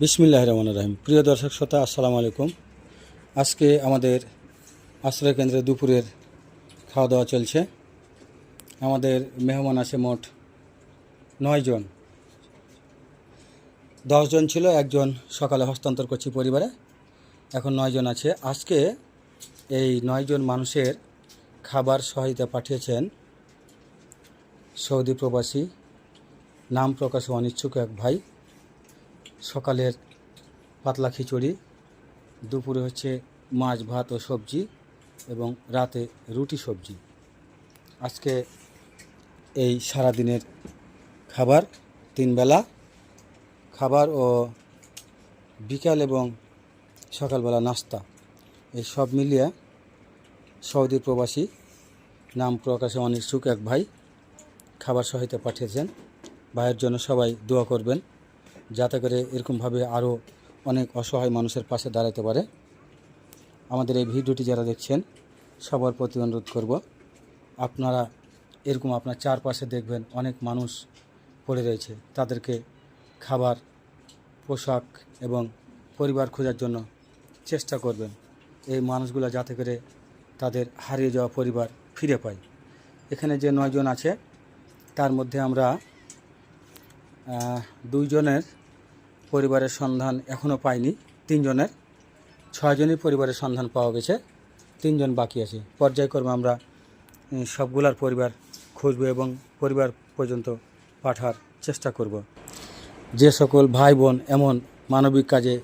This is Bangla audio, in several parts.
বিসমিল্লাহ রহমান রাহিম। প্রিয় দর্শক শ্রোতা, আসসালামু আলাইকুম। আজকে আমাদের আশ্রয় কেন্দ্রে দুপুরের খাওয়া দাওয়া চলছে। আমাদের মেহমান আছে মোট নয় জন। দশজন ছিল, একজন সকালে হস্তান্তর করছি পরিবারে। এখন নয়জন আছে। আজকে এই নয়জন মানুষের খাবার সহায়তা পাঠিয়েছেন সৌদি প্রবাসী, নাম প্রকাশে অনিচ্ছুক এক ভাই। সকালের পাতলা খিচুড়ি, দুপুরে হচ্ছে মাছ, ভাত ও সবজি এবং রাতে রুটি সবজি। আজকে এই সারাদিনের খাবার তিন বেলা। খাবার ও বিকাল এবং সকালবেলা নাস্তা। এই সব মিলিয়ে সৌদি প্রবাসী নাম প্রকাশে অনিচ্ছুক এক ভাই খাবার সহায়তা পাঠিয়েছেন। ভাইয়ের জন্য সবাই দোয়া করবেন। যাতে করে এরকমভাবে আরও অনেক অসহায় মানুষের পাশে দাঁড়াতে পারে। আমাদের এই ভিডিওটি যারা দেখছেন, সবার প্রতি অনুরোধ করব, আপনারা এরকম আপনার চারপাশে দেখবেন অনেক মানুষ পড়ে রয়েছে। তাদেরকে খাবার, পোশাক এবং পরিবার খোঁজার জন্য চেষ্টা করবেন। এই মানুষগুলো যাতে করে তাদের হারিয়ে যাওয়া পরিবার ফিরে পায়। এখানে যে নয়জন আছে, তার মধ্যে আমরা দুইজনের পরিবারের সন্ধান এখনও পাইনি। তিনজনের, ছয়জনই পরিবারের সন্ধান পাওয়া গেছে। তিনজন বাকি আছে। পর্যায়ক্রমে আমরা সবগুলার পরিবার খুঁজব এবং পরিবার পর্যন্ত পাঠার চেষ্টা করব। যে সকল ভাই বোন এমন মানবিক কাজে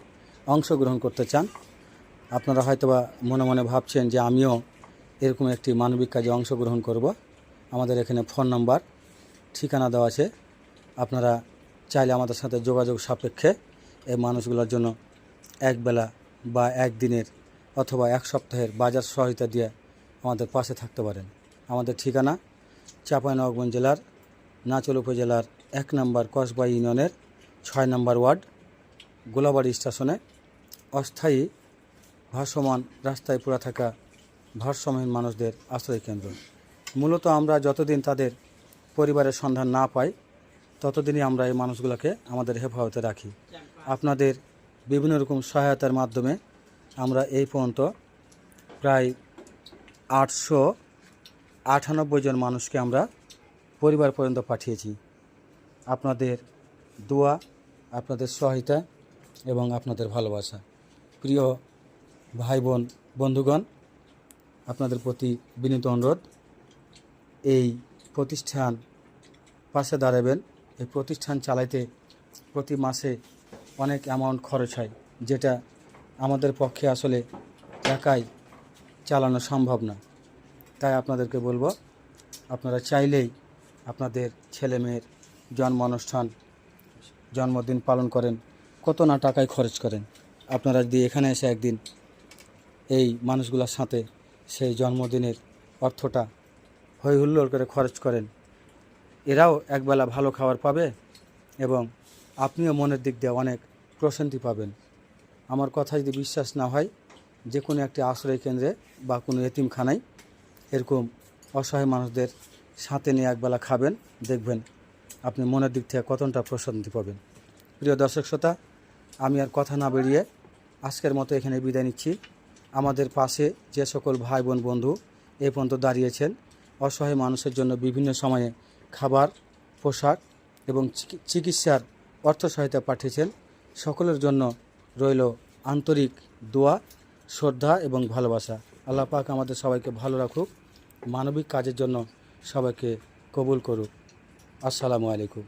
অংশগ্রহণ করতে চান, আপনারা হয়তোবা মনে মনে ভাবছেন যে আমিও এরকম একটি মানবিক কাজে অংশগ্রহণ করব। আমাদের এখানে ফোন নাম্বার, ঠিকানা দেওয়া আছে। আপনারা চাইলে আমাদের সাথে যোগাযোগ সাপেক্ষে এই মানুষগুলোর জন্য একবেলা বা একদিনের অথবা এক সপ্তাহের বাজার সহায়তা দিয়ে আমাদের পাশে থাকতে পারেন। আমাদের ঠিকানা চাঁপাইনবাবগঞ্জ জেলার নাচল উপজেলার এক নম্বর কসবা ইউনিয়নের ছয় নম্বর ওয়ার্ড গোলাবাড়ি স্টেশনে অস্থায়ী ভাসমান রাস্তায় পড়ে থাকা ভারসাম্যহীন মানুষদের আশ্রয় কেন্দ্র মূলত আমরা যতদিন তাদের পরিবারের সন্ধান না পাই ততদিনই আমরা এই মানুষগুলোকে আমাদের হেফাজতে রাখি। আপনাদের বিভিন্ন রকম সহায়তার মাধ্যমে আমরা এই পর্যন্ত প্রায় আটশো আটানব্বই জন মানুষকে আমরা পরিবার পর্যন্ত পাঠিয়েছি। আপনাদের দোয়া, আপনাদের সহায়তা এবং আপনাদের ভালোবাসা। প্রিয় ভাই বোন বন্ধুগণ, আপনাদের প্রতি বিনীত অনুরোধ, এই প্রতিষ্ঠান পাশে দাঁড়াবেন। এই প্রতিষ্ঠান চালাইতে প্রতি মাসে অনেক অ্যামাউন্ট খরচ হয়, যেটা আমাদের পক্ষে আসলে একাই চালানো সম্ভব না। তাই আপনাদেরকে বলব, আপনারা চাইলেই আপনাদের ছেলে মেয়ের জন্ম অনুষ্ঠান জন্মদিন পালন করেন, কত না টাকায় খরচ করেন। আপনারা যদি এখানে এসে একদিন এই মানুষগুলোর সাথে সেই জন্মদিনের অর্থটা হই হুল্লোড় করে খরচ করেন এরাও একবেলা ভালো খাবার পাবে এবং আপনিও মনের দিক দিয়ে অনেক প্রশান্তি পাবেন। আমার কথা যদি বিশ্বাস না হয়, যে কোনো একটি আশ্রয় কেন্দ্রে বা কোনো এতিমখানায় এরকম অসহায় মানুষদের সাথে নিয়ে একবেলা খাবেন, দেখবেন আপনি মনের দিক থেকে কতটা প্রশান্তি পাবেন। প্রিয় দর্শক শ্রোতা, আমি আর কথা না বেরিয়ে আজকের মতো এখানে বিদায় নিচ্ছি। আমাদের পাশে যে সকল ভাই বোন বন্ধু এ পর্যন্ত দাঁড়িয়েছেন, অসহায় মানুষের জন্য বিভিন্ন সময়ে খাবার, পোশাক এবং চিকি- চিকিৎসার অর্থ সহায়তা পাঠিয়েছেন। সকলের জন্য রইল আন্তরিক দোয়া, শ্রদ্ধা এবং ভালোবাসা। আল্লাহ পাক আমাদের সবাইকে ভালো রাখুক, মানবিক কাজের জন্য সবাইকে কবুল করুক। আসসালামু আলাইকুম।